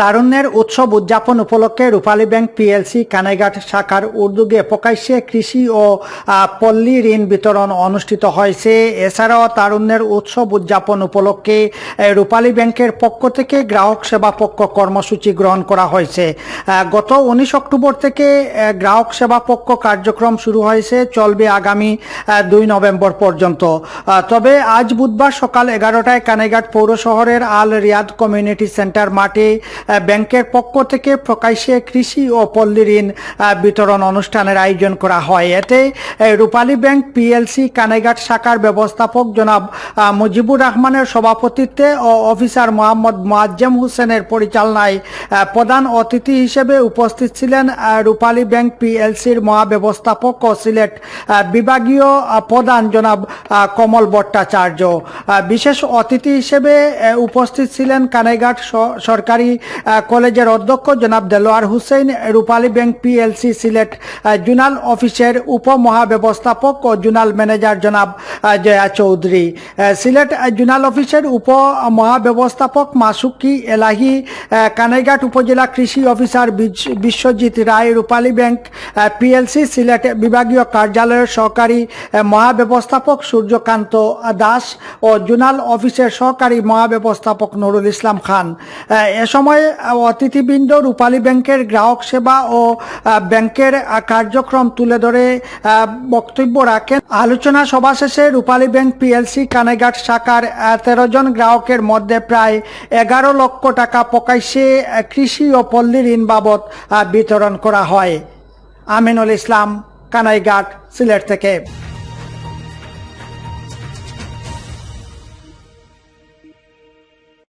তারুণ্যের উৎসব উদযাপন উপলক্ষে রূপালী ব্যাংক পিএলসি কানাইঘাট শাখার উদ্যোগে প্রকাশ্যে কৃষি ও পল্লী ঋণ বিতরণ অনুষ্ঠিত হয়েছে। এছাড়াও তারুণ্যের উৎসব উদযাপন উপলক্ষে রূপালী ব্যাংকের পক্ষ থেকে গ্রাহক সেবা পক্ষ কর্মসূচি গ্রহণ করা হয়েছে। গত উনিশ অক্টোবর থেকে গ্রাহক সেবা পক্ষ কার্যক্রম শুরু হয়েছে, চলবে আগামী দুই নভেম্বর পর্যন্ত। তবে আজ বুধবার সকাল এগারোটায় কানাইঘাট পৌর শহরের আল রিয়াদ কমিউনিটি সেন্টার মাঠে ব্যাংকের পক্ষ থেকে প্রকাশ্যে কৃষি ও পল্লী ঋণ বিতরণ অনুষ্ঠানের আয়োজন করা হয়। এতে রূপালী ব্যাংক পিএলসি, কানাইঘাট শাখার ব্যবস্থাপক জনাব মুজিবুর রহমানের সভাপতিত্বে ও অফিসার মোহাম্মদ মোয়াজ্জেম হোসেনের পরিচালনায় প্রধান অতিথি হিসেবে উপস্থিত ছিলেন রূপালী ব্যাংক পিএলসির মহাব্যবস্থাপক ও সিলেট বিভাগীয় প্রধান জনাব কমল ভট্টাচার্য। বিশেষ অতিথি হিসেবে উপস্থিত ছিলেন কানাইঘাট সরকারি কলেজের অধ্যক্ষ জনাব Delowar Hossain Rupali bank PLC Sylhet zonal অফিসের উপমহাব্যবস্থাপক ও জুনাল ম্যানেজার জনাব জয়া চৌধুরী। সিলেট জুনাল অফিসের উপ মহাব্যবস্থাপক মাসুকি এলাহি কানাইঘাট উপজেলা কৃষি অফিসার বিজ- বিশ্বজিৎ রায়, রূপালী ব্যাংক পিএলসি সিলেট বিভাগীয় কার্যালয়ের সহকারী মহাব্যবস্থাপক সূর্যকান্ত দাস ও জুনাল অফিসের সহকারী মহাব্যবস্থাপক নুরুল ইসলাম খান। এ সময় আহ, অতিথিবৃন্দ রূপালী ব্যাংকের গ্রাহক সেবা ও ব্যাংকের কার্যক্রম তুলে ধরে বক্তব্য রাখেন। আলোচনা সভা শেষে রূপালী ব্যাংক পিএলসি কানাইঘাট শাখার তেরো জন গ্রাহকের মধ্যে প্রায় এগারো লক্ষ টাকা প্রকাশ্যে কৃষি ও পল্লী ঋণ বাবদ বিতরণ করা হয়। আমিনুল ইসলাম কানাইঘাট সিলেট থেকে।